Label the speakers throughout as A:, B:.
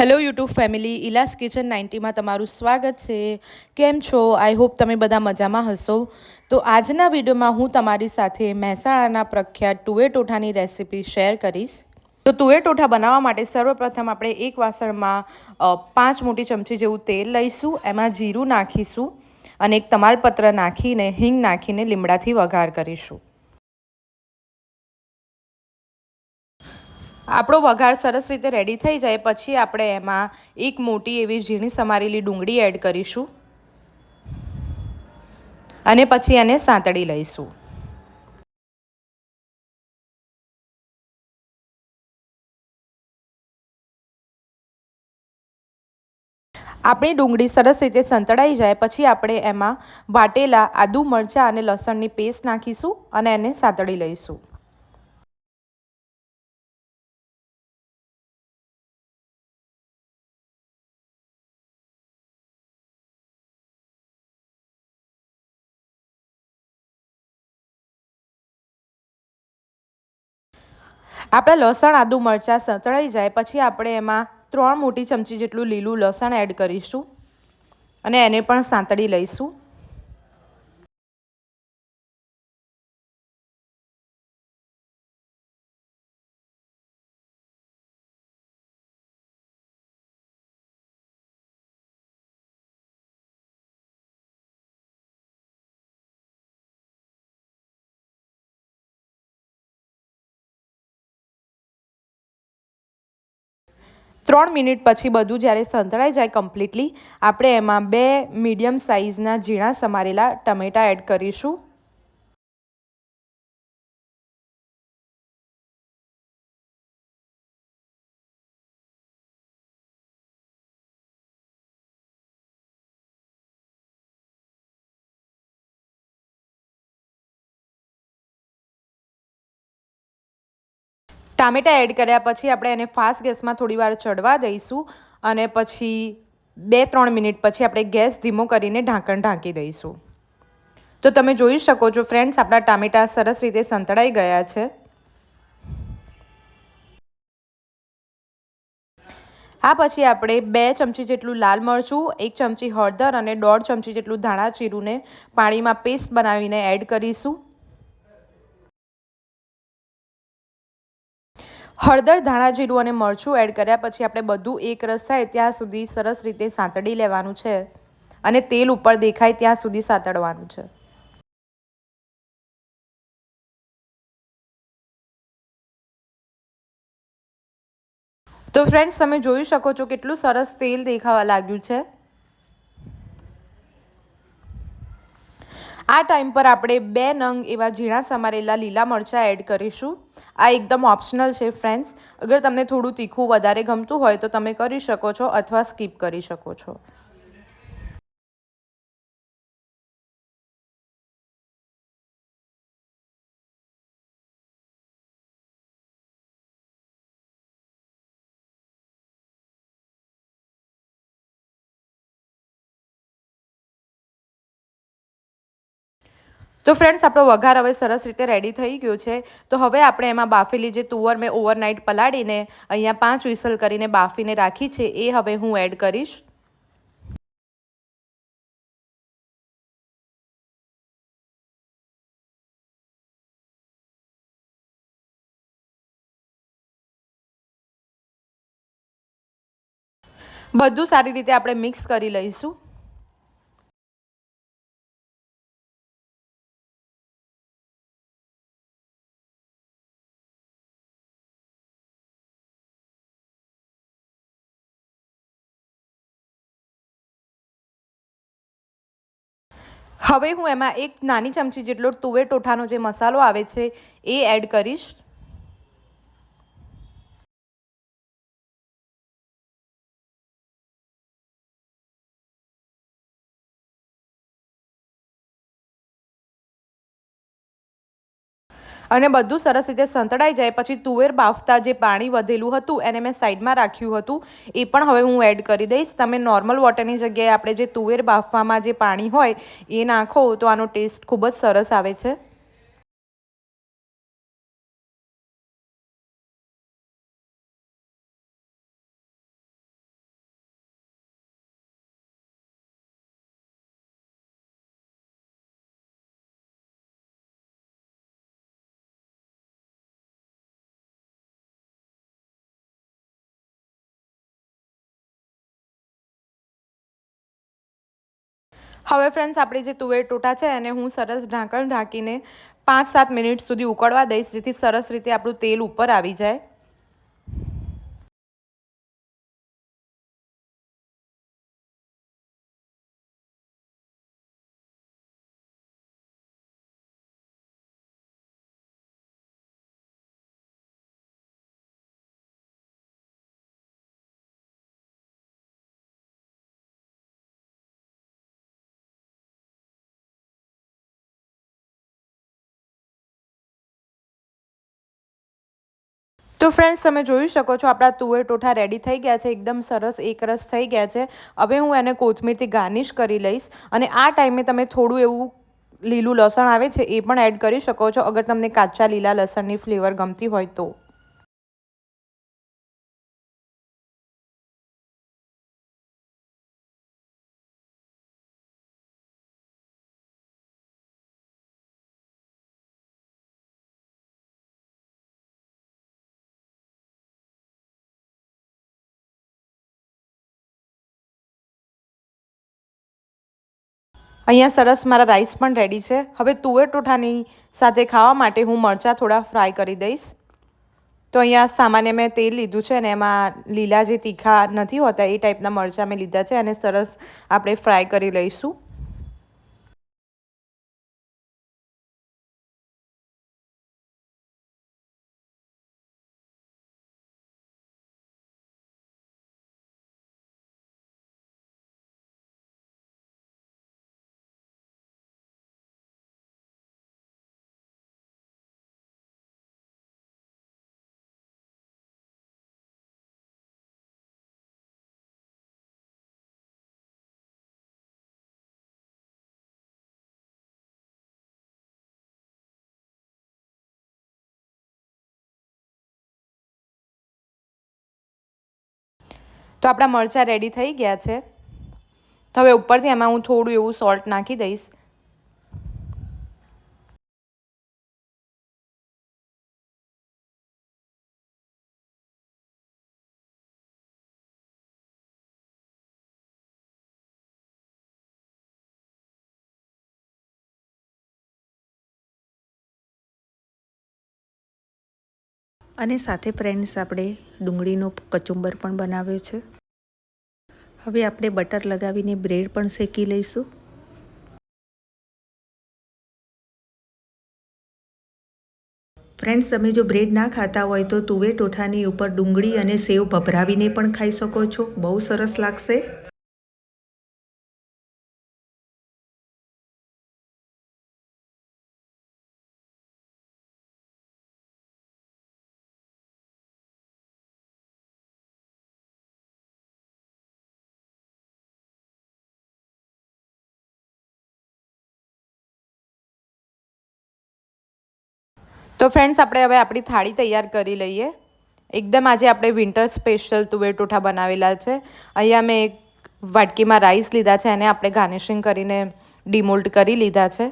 A: Hello YouTube family Ilas kitchen નાઇન્ટીમાં તમારું સ્વાગત છે. કેમ છો? આઈ હોપ તમે બધા મજામાં હશો. તો આજના વિડીયોમાં હું તમારી સાથે મહેસાણાના પ્રખ્યાત તુવેર ટોઠાની રેસિપી શેર કરીશ. તો તુવેર ટોઠા બનાવવા માટે સર્વપ્રથમ આપણે એક વાસણમાં પાંચ મોટી ચમચી જેવું તેલ લઈશું, એમાં જીરું નાખીશું અને એક તમાલપત્ર નાખીને, હિંગ નાખીને લીમડાથી વઘાર કરીશું. આપણો વઘાર સરસ રીતે રેડી થઈ જાય, પછી આપણે એમાં એક મોટી એવી ઝીણી સમારેલી ડુંગળી એડ કરીશું. અને પછી એને સાંતળી લઈશું. આપણી ડુંગળી સરસ રીતે સંતળાઈ જાય, પછી આપણે એમાં વાટેલા આદુ મરચાં અને લસણની પેસ્ટ નાખીશું અને એને સાંતળી લઈશું. આપણા લસણ, આદુ, મરચાં સંતળાઈ જાય, પછી આપણે એમાં ત્રણ મોટી ચમચી જેટલું લીલું લસણ એડ કરીશું અને એને પણ સાંતળી લઈશું. ત્રણ મિનિટ પછી બધું જ્યારે સંતળાઈ જાય કમ્પ્લીટલી આપણે એમાં બે મીડિયમ સાઇઝના ઝીણા સમારેલા ટમેટાં એડ કરીશું. ટામેટા એડ કર્યા પછી આપણે એને ફાસ્ટ ગેસમાં થોડી વાર ચડવા દઈશું અને પછી બે ત્રણ મિનિટ પછી આપણે ગેસ ધીમો કરીને ઢાંકણ ઢાંકી દઈશું. તો તમે જોઈ શકો છો ફ્રેન્ડ્સ, આપણા ટામેટા સરસ રીતે સંતળાઈ ગયા છે. આ પછી આપણે બે ચમચી જેટલું લાલ મરચું, એક ચમચી હળદર અને દોઢ ચમચી જેટલું ધાણા ચીરુંને પાણીમાં પેસ્ટ બનાવીને એડ કરીશું. હળદર ધાણા જીરું અને મરચું એડ કર્યા પછી આપણે બધું એક રસ થાય ત્યાં સુધી સરસ રીતે સાંતળી લેવાનું છે. અને તેલ ઉપર દેખાય ત્યાં સુધી સાંતળવાનું છે. તો ફ્રેન્ડ્સ તમે જોઈ શકો છો કેટલું સરસ તેલ દેખાવા લાગ્યું છે. આ ટાઈમ પર આપણે બે નંગ એવા ઝીણા સમારેલા લીલા મરચાં એડ કરીશું. આ એકદમ ઓપ્શનલ છે ફ્રેન્ડ્સ. અગર તમને થોડું તીખું વધારે ગમતું હોય તો તમે કરી શકો છો અથવા સ્કીપ કરી શકો છો. તો ફ્રેન્ડ્સ આપણો વઘાર હવે સરસ રીતે રેડી થઈ ગયો છે. તો હવે આપણે એમાં બાફેલી જે તુવર મેં ઓવરનાઇટ પલાળીને અહીંયા પાંચ વિસલ કરીને બાફીને રાખી છે, એ હવે હું એડ કરીશ. બધું સારી રીતે આપણે મિક્સ કરી લઈશું. હવે હું એમાં એક નાની ચમચી જેટલો તુવેર ટોઠાનો જે મસાલો આવે છે, એ એડ કરીશ. અને બધું સરસ રીતે સંતળાઈ જાય. પછી તુવેર બાફતા જે પાણી વધેલું હતું, એને મેં સાઈડમાં રાખ્યું હતું. એ પણ હવે હું એડ કરી દઈશ. તમે નોર્મલ વોટરની જગ્યાએ આપણે જે તુવેર બાફવામાં જે પાણી હોય, એ નાખો તો આનો ટેસ્ટ ખૂબ જ સરસ આવે છે. હવે ફ્રેન્ડ્સ આપણી જે તુવેર ટોટા છે, એને હું સરસ ઢાંકણ ઢાંકીને પાંચ સાત મિનિટ સુધી ઉકળવા દઈશ, જેથી સરસ રીતે આપણું તેલ ઉપર આવી જાય. તો ફ્રેન્ડ્સ તમે જોઈ શકો છો, આપણા તુવેર ટોઠા રેડી થઈ ગયા છે, એકદમ સરસ, એકરસ થઈ ગયા છે. હવે હું એને કોથમીરથી ગાર્નિશ કરી લઈશ અને આ ટાઈમે તમે થોડું એવું લીલું લસણ આવે છે, એ પણ એડ કરી શકો છો. અગર તમને કાચા લીલા લસણની ફ્લેવર ગમતી હોય તો. અહીંયા સરસ મારા રાઈસ પણ રેડી છે. હવે તુવેર ટોઠાની સાથે ખાવા માટે હું મરચાં થોડા ફ્રાય કરી દઈશ. તો અહીંયા સામાન્ય મેં તેલ લીધું છે અને એમાં લીલા જે તીખા નથી હોતા એ ટાઈપના મરચાં મેં લીધા છે અને સરસ આપણે ફ્રાય કરી લઈશું. તો આપણા મરચાં રેડી થઈ ગયા છે. તો હવે ઉપરથી એમાં હું થોડું એવું સોલ્ટ નાખી દઈશ.
B: અને સાથે ફ્રેન્ડ્સ આપણે ડુંગળીનો કચુંબર પણ બનાવ્યો છે. હવે આપણે બટર લગાવીને બ્રેડ પણ શેકી લઈશું. ફ્રેન્ડ્સ તમે જો બ્રેડ ના ખાતા હોય તો તુવેર ટોઠાની ઉપર ડુંગળી અને સેવ ભભરાવીને પણ ખાઈ શકો છો. બહુ સરસ લાગશે.
A: તો ફ્રેન્ડ્સ આપણે હવે આપણી થાળી તૈયાર કરી લઈએ. એકદમ આજે આપણે વિન્ટર સ્પેશિયલ તુવેર ટોઠા બનાવેલા છે. અહીંયા મેં એક વાટકીમાં રાઈસ લીધા છે અને આપણે ગાર્નિશિંગ કરીને ડિમોલ્ટ કરી લીધા છે.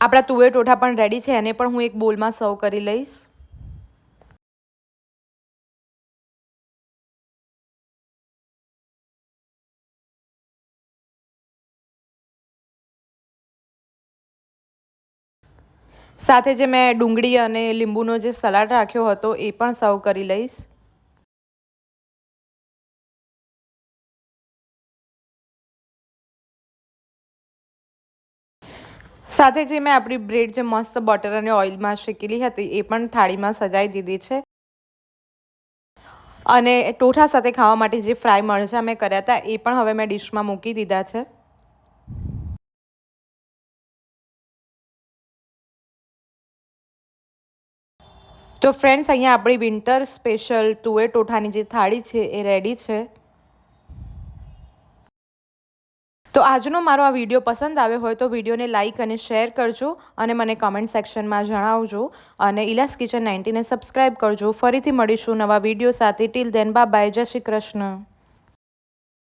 A: આપણા તુવેર ટોઠા પણ રેડી છે, એને પણ હું એક બોલમાં સર્વ કરી લઈશ. સાથે જે મેં ડુંગળી અને લીંબુનો જે સલાડ રાખ્યો હતો એ પણ સર્વ કરી લઈશ. સાથે જે મેં આપણી બ્રેડ જે મસ્ત બટર અને ઓઇલમાં શેકેલી હતી એ પણ થાળીમાં સજાઈ દીધી છે. અને ટોઠા સાથે ખાવા માટે જે ફ્રાય મરચાં મેં કર્યા હતા એ પણ હવે મેં ડિશમાં મૂકી દીધા છે. તો ફ્રેન્ડ્સ અહીંયા આપણી વિન્ટર સ્પેશિયલ તુવેર ટોઠાની જે થાળી છે એ રેડી છે. તો આજનો મારો આ વીડિયો પસંદ આવ્યો હોય તો વિડીયોને લાઇક અને શેર કરજો અને મને કમેન્ટ સેક્શનમાં જણાવજો અને ઇલાસ કિચન નાઇન્ટીને સબસ્ક્રાઈબ કરજો. ફરીથી મળીશું નવા વીડિયો સાથે. ટીલ દેન બાય જય શ્રી કૃષ્ણ.